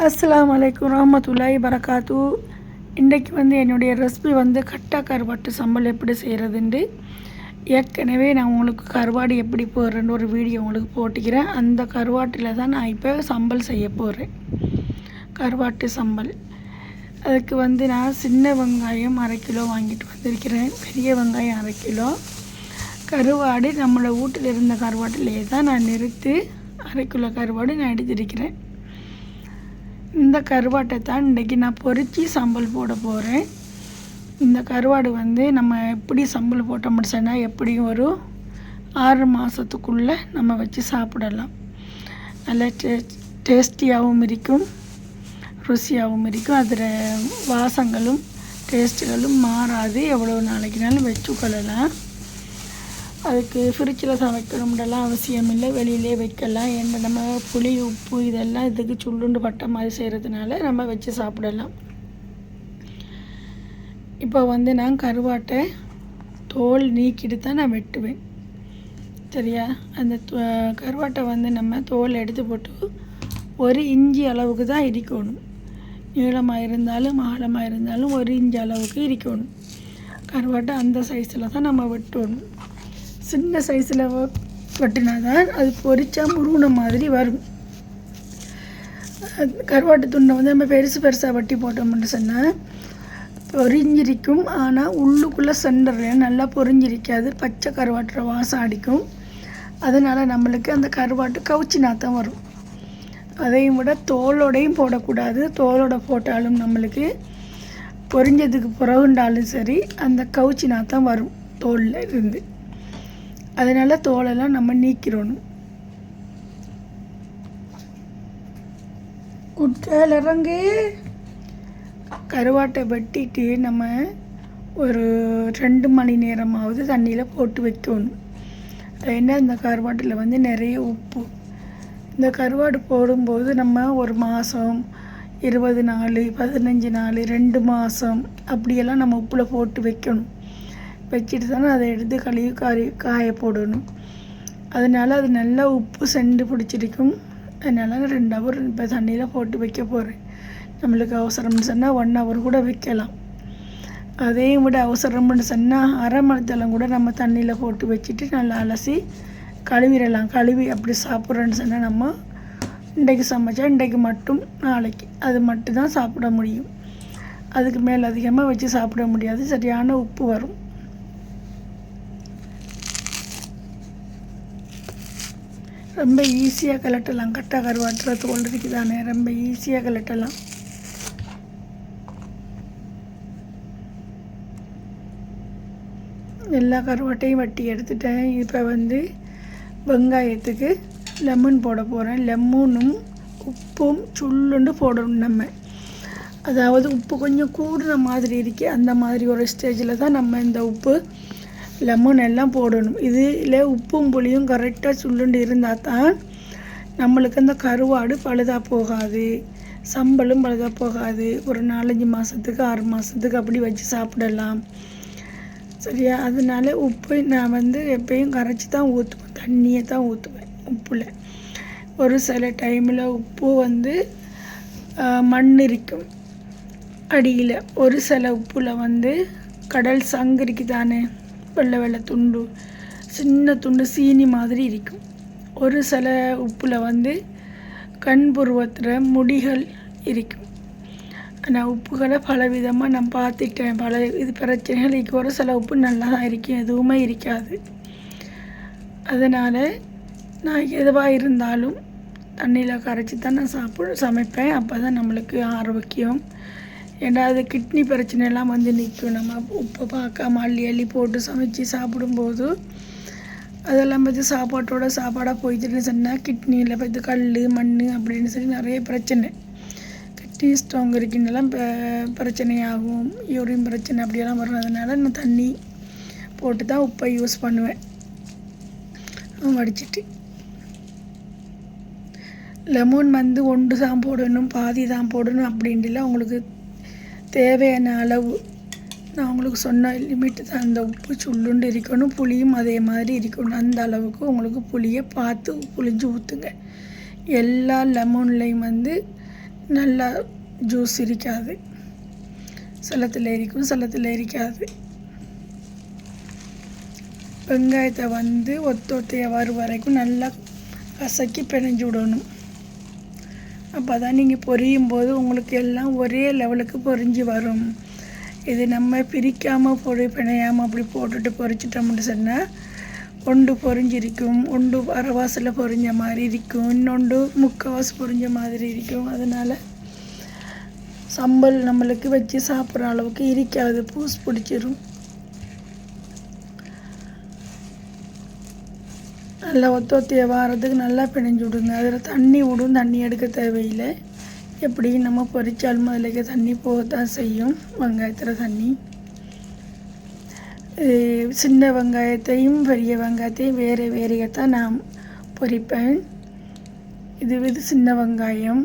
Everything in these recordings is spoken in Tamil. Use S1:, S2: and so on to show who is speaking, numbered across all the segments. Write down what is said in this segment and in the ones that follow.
S1: அஸ்லாம் வலைக்கம் ரஹமத்துல்லாய் பரகாத்து இன்றைக்கு வந்து என்னுடைய ரெசிபி வந்து கட்டா கருவாட்டு சம்பல் எப்படி செய்கிறதுண்டு ஏற்கனவே நான் உங்களுக்கு கருவாடு எப்படி போடுறேன்னு ஒரு வீடியோ உங்களுக்கு போட்டுக்கிறேன். அந்த கருவாட்டில் தான் நான் இப்போ சம்பல் செய்ய போகிறேன் கருவாட்டு சம்பல். அதுக்கு வந்து நான் சின்ன வெங்காயம் அரை கிலோ வாங்கிட்டு வந்திருக்கிறேன். பெரிய வெங்காயம் அரை கிலோ. கருவாடு நம்மளோட வீட்டில் இருந்த கருவாட்டிலேயே தான் நான் நிறுத்து அரை கிலோ கருவாடு நான் எடுத்திருக்கிறேன். இந்த கருவாட்டை தான் இன்றைக்கி நான் பொரித்து சம்பல் போட போகிறேன் இந்த கருவாடு வந்து நம்ம எப்படி சம்பல் போட்ட முடிச்சோன்னா எப்படியும் ஒரு ஆறு மாதத்துக்குள்ளே நம்ம வச்சு சாப்பிடலாம். நல்ல டே டேஸ்டியாகவும் இருக்கும். ருசியாகவும் இருக்கும். அதில் வாசங்களும் டேஸ்ட்டுகளும் மாறாது. எவ்வளோ நாளைக்குனாலும் வச்சுக்கொள்ளலாம் அதுக்கு ஃப்ரிட்ஜில் சமைக்கணும்லாம் அவசியம் இல்லை வெளியிலே வைக்கலாம். ஏன்னா நம்ம புளி உப்பு இதெல்லாம் இதுக்கு சுள்ளுண்டு பட்ட மாதிரி செய்கிறதுனால நம்ம வச்சு சாப்பிடலாம். இப்போ வந்து நான் கருவாட்டை தோல் நீக்கிட்டு தான் நான் வெட்டுவேன். சரியா? அந்த கருவாட்டை வந்து நம்ம தோல் எடுத்து போட்டு ஒரு இஞ்சி அளவுக்கு தான் இடிக்கணும். நீளமாக இருந்தாலும் ஆழமாக இருந்தாலும் ஒரு இஞ்சி அளவுக்கு இடிக்கணும். கருவாட்டை அந்த சைஸில் தான் நம்ம வெட்டணும். சின்ன சைஸில் வெட்டினா தான் அது பொறிச்சா முருகின மாதிரி வரும். அது கருவாட்டு துண்டை வந்து நம்ம பெருசு பெருசாக வட்டி போட்டோம்னு சொன்னால் பொறிஞ்சிருக்கும் ஆனால் உள்ளுக்குள்ளே சென்டரில் நல்லா பொறிஞ்சிருக்காது பச்சை கருவாட்டுற வாசம் அடிக்கும். அதனால் நம்மளுக்கு அந்த கருவாட்டு கவுச்சி நாத்தம் வரும். அதையும் விட தோலோடையும் போடக்கூடாது. தோலோட போட்டாலும் நம்மளுக்கு பொரிஞ்சதுக்கு பிறகுண்டாலும் சரி அந்த கவுச்சி நாத்தம் வரும் தோலில் இருந்து. அதனால் தோலெல்லாம் நம்ம நீக்கிடணும். குட்டையில் இறங்கி கருவாட்டை வெட்டிட்டு நம்ம ஒரு ரெண்டு மணி நேரமாவது தண்ணியில் போட்டு வைக்கணும். ஏன்னா இந்த கருவாட்டில் வந்து நிறைய உப்பு. இந்த கருவாடு போடும்போது நம்ம ஒரு மாதம் இருபது நாள் பதினஞ்சு நாள் ரெண்டு மாதம் அப்படியெல்லாம் நம்ம உப்பில் போட்டு வைக்கணும். வச்சுட்டு தானே அதை எடுத்து கழுவி காய காய போடணும். அதனால அது நல்லா உப்பு செண்டு பிடிச்சிருக்கும். அதனால நான் ரெண்டு ஹவர் இப்போ தண்ணியில் போட்டு வைக்க போகிறேன் நம்மளுக்கு அவசரம்னு சொன்னால் ஒன் ஹவர் கூட வைக்கலாம். அதையும் விட அவசரம்னு சொன்னால் அரை மணித்தலம் கூட நம்ம தண்ணியில் போட்டு வச்சுட்டு நல்லா அலசி கழுவிடலாம். கழுவி அப்படி சாப்பிட்றோன்னு சொன்னால் நம்ம இன்றைக்கு சமைச்சா இன்றைக்கு மட்டும் நாளைக்கு. அது மட்டும் தான் சாப்பிட முடியும். அதுக்கு மேலே அதிகமாக வச்சு சாப்பிட முடியாது. சரியான உப்பு வரும். ரொம்ப ஈஸியாக கலட்டலாம். கட்டா கருவாட்டுறது தோல் தானே ரொம்ப ஈஸியாக கலட்டலாம். எல்லா கருவாட்டையும் வட்டி எடுத்துட்டேன். இப்போ வந்து வெங்காயத்துக்கு லெமன் போட போகிறேன் லெமனும் உப்பும் சுள்ளுண்டு போடணும் நம்ம. அதாவது உப்பு கொஞ்சம் கூடுற மாதிரி இருக்கு அந்த மாதிரி ஒரு ஸ்டேஜில் தான் நம்ம இந்த உப்பு லெமன் எல்லாம் போடணும். இதில் உப்பும் புளியும் கரெக்டாக சுள்ளுண்டு இருந்தால் தான் நம்மளுக்கு அந்த கருவாடு பழுதாக போகாது. சம்பளும் பழுதாக போகாது. ஒரு நாலஞ்சு மாதத்துக்கு ஆறு மாதத்துக்கு அப்படி வச்சு சாப்பிடலாம். சரியா? அதனால உப்பு நான் வந்து எப்பயும் கரைச்சி தான் ஊற்றுவேன் தண்ணியை தான் ஊற்றுவேன் உப்பில். ஒரு சில டைமில் உப்பு வந்து மண் இருக்கும் அடியில். ஒரு சில உப்பில் வந்து கடல் சங்கு இருக்குதானே? வெள்ளை வெள்ளை துண்டு சின்ன துண்டு சீனி மாதிரி இருக்கும். ஒரு சில உப்பில் வந்து கண் புருவத்தில் முடிகள் இருக்கும். ஆனால் உப்புகளை பல விதமாக நான் பார்த்துட்டேன் பல இது பிரச்சனைகளுக்கு ஒரு சில உப்பு நல்லா தான் இருக்கும். எதுவுமே இருக்காது. அதனால் நான் எதுவாக இருந்தாலும் தண்ணியில் கரைச்சி தான் நான் சாப்பிட சமைப்பேன். அப்போ தான் நம்மளுக்கு ஆரோக்கியம் ஏன்னா அது கிட்னி பிரச்சனையெல்லாம் வந்து நிற்கும். நம்ம உப்பை பார்க்காம அள்ளி அள்ளி போட்டு சமைச்சு சாப்பிடும்போது அதெல்லாம் பார்த்து சாப்பாட்டோட சாப்பாடாக போயிட்டுன்னு சொன்னால் கிட்னியில் பார்த்து கல் மண் அப்படின்னு சொல்லி நிறைய பிரச்சனை. கிட்னி ஸ்ட்ராங் இருக்குன்னெல்லாம் ப- பிரச்சனையாகும். யூரின் பிரச்சனை அப்படியெல்லாம் வர்றதுனால நான் தண்ணி போட்டு தான் உப்பை யூஸ் பண்ணுவேன். வடிச்சிட்டு லெமன் வந்து ஒன்று தான் போடணும் பாதி தான் போடணும் அப்படின்ட்டுலாம் உங்களுக்கு தேவையான அளவு. நான் உங்களுக்கு சொன்ன லிமிட்டு தான். அந்த உப்பு சுள்ளுண்டு இருக்கணும் புளியும் அதே மாதிரி இருக்கணும். அந்த அளவுக்கு உங்களுக்கு புளியை பார்த்து புளிஞ்சு ஊற்றுங்க எல்லா லெமன்லேயும் வந்து நல்லா ஜூஸ் இருக்காது. சிலத்தில் இருக்கும் சிலத்தில் இருக்காது வெங்காயத்தை வந்து ஒத்தொத்தைய வரும் வரைக்கும் நல்லா கசக்கி பிணைஞ்சு விடணும். அப்போ தான் நீங்கள் பொரியும் போது உங்களுக்கு எல்லாம் ஒரே லெவலுக்கு பொரிஞ்சு வரும். இது நம்ம பிரிக்காமல் பொறி பிணையாமல் அப்படி போட்டுட்டு பொறிச்சிட்டோம்னு சொன்னால் ஒன்று பொறிஞ்சிருக்கும் ஒன்று அரைவாசில் பொரிஞ்ச மாதிரி இருக்கும். இன்னொன்று முக்கவாசு பொரிஞ்ச மாதிரி இருக்கும். அதனால் சம்பல் நம்மளுக்கு வச்சு சாப்பிட்ற அளவுக்கு இருக்காது. பூஸ் பிடிச்சிரும். நல்லா ஒத்து ஒத்திய வாரத்துக்கு நல்லா பிணைஞ்சு விடுங்க. அதில் தண்ணி விடும் தண்ணி எடுக்க தேவையில்லை. எப்படியும் நம்ம பொரிச்சாலும் அதில் தண்ணி போக தான் செய்யும். வெங்காயத்தில் தண்ணி. சின்ன வெங்காயத்தையும் பெரிய வெங்காயத்தையும் வேறு வேறையத்தான் நான் பொரிப்பேன் இது இது சின்ன வெங்காயம்.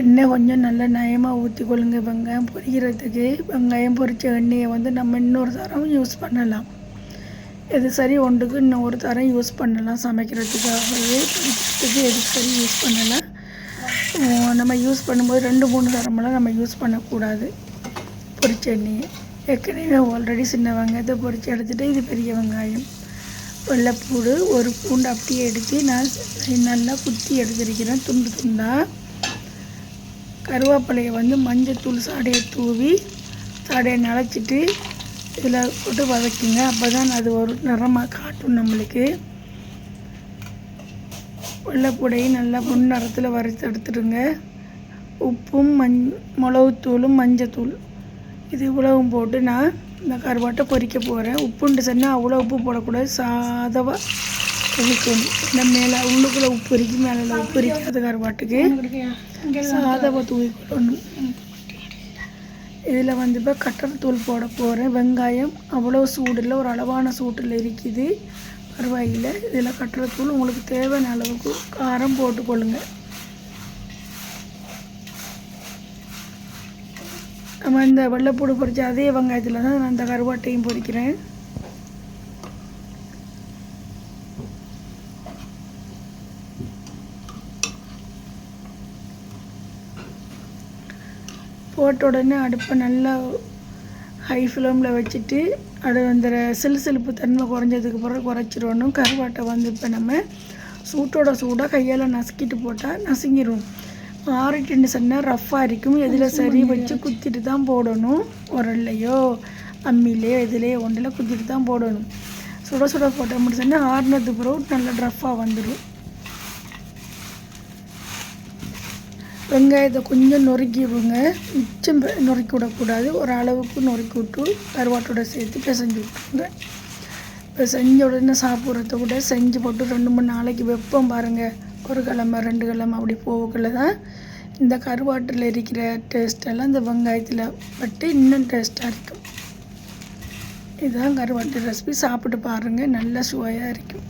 S1: எண்ணெய் கொஞ்சம் நல்லா நயமாக ஊற்றி கொள்ளுங்க வெங்காயம் பொரிக்கிறதுக்கு வெங்காயம் பொரித்த எண்ணெயை வந்து நம்ம இன்னொரு தரம் யூஸ் பண்ணலாம். எது சரி ஒன்றுக்கு இன்னொரு தரம் யூஸ் பண்ணலாம் சமைக்கிறதுக்காகவே. பொரிக்கிறதுக்கு எது சரி யூஸ் பண்ணலாம். நம்ம யூஸ் பண்ணும்போது ரெண்டு மூணு தரமெல்லாம் நம்ம யூஸ் பண்ணக்கூடாது. பொரிச்ச எண்ணெயை. ஏற்கனவே ஆல்ரெடி சின்ன வெங்காயத்தை பொரித்து எடுத்துகிட்டு இது பெரிய வெங்காயம். வெள்ளைப்பூடு ஒரு பூண்டு அப்படியே எடுத்து நான் நல்லா குத்தி எடுத்திருக்கிறேன். துண்டு துண்டாக கருவேப்பிலையை வந்து மஞ்சத்தூள் சாடையை தூவி சாடையை நினச்சிட்டு இதில் போட்டு வதக்குங்க. அப்போ தான் அது ஒரு நிறமாக காட்டும் நம்மளுக்கு. வெள்ளைப்பூடையும் நல்லா பொன் நிறத்தில் வறுத்து எடுத்துடுங்க. உப்பும் மஞ் மிளகுத்தூளும் மஞ்சத்தூள். இது இவ்வளவும் போட்டு நான் இந்த கருவாட்டை பொரிக்க போகிறேன் உப்புண்டு சொன்னால் அவ்வளோ உப்பு போடக்கூடாது. சாதவாக கொதிக்கணும் இந்த மேலே உள்ளுக்குள்ளே உப்பு இருக்கு மேலே உப்பு இருக்காது கருவாட்டுக்கு சாதவை தூவி கொள்ளணும் இதில் வந்து இப்போ கட்டணத்தூள் போட போகிறேன் வெங்காயம் அவ்வளோ சூடில் ஒரு அளவான சூட்டில் இருக்குது. பரவாயில்லை. இதில் கட்டணத்தூள் உங்களுக்கு தேவையான அளவுக்கு காரம் போட்டுக்கொள்ளுங்க நம்ம இந்த வெள்ளைப்பூடு பொறிச்ச அதே வெங்காயத்தில் தான் நான் இந்த கருவாட்டையும் பொரிக்கிறேன். போட்ட உடனே அடுப்பை நல்லா ஹை ஃப்ளேமில் வச்சுட்டு அது அந்த சிலுசிலுப்பு தன்மை குறைஞ்சதுக்கு பிறகு குறைச்சிடணும் கருவாட்டை வந்து இப்போ நம்ம சூட்டோட சூடாக கையால் நசுக்கிட்டு போட்டால் நசுங்கிடும் ஆறிட்டு சொன்னால் ரஃப்பாக இருக்கும். எதில் சரி வச்சு குத்திட்டு தான் போடணும். உரல்லையோ அம்மிலேயோ எதுலேயோ ஒன்றில் குத்திட்டு தான் போடணும். சுட சுட போட்டால் மட்டும் சொன்னால் ஆறுனது பிறகு நல்லா ரஃப்பாக வந்துடும் வெங்காயத்தை கொஞ்சம் நொறுக்கிடுங்க மிச்சம் நொறுக்கி விடக்கூடாது. ஒரு அளவுக்கு நொறுக்கி விட்டு கருவாட்டோட சேர்த்து பிசைஞ்சு விட்டுருங்க. இப்போ செஞ்ச உடனே சாப்பிட்றத விட செஞ்சு போட்டு ரெண்டு மூணு நாளைக்கு வைப்போம் பாருங்கள் ஒரு கிழமை ரெண்டு கிழமை அப்படி போகக்குள்ள தான் இந்த கருவாட்டில் இருக்கிற டேஸ்ட்டெல்லாம் இந்த வெங்காயத்தில் பட்டு இன்னும் டேஸ்ட்டாக இருக்கும். இதுதான் கருவாட்டு ரெசிபி சாப்பிட்டு பாருங்கள் நல்ல சுவையாக இருக்கும்.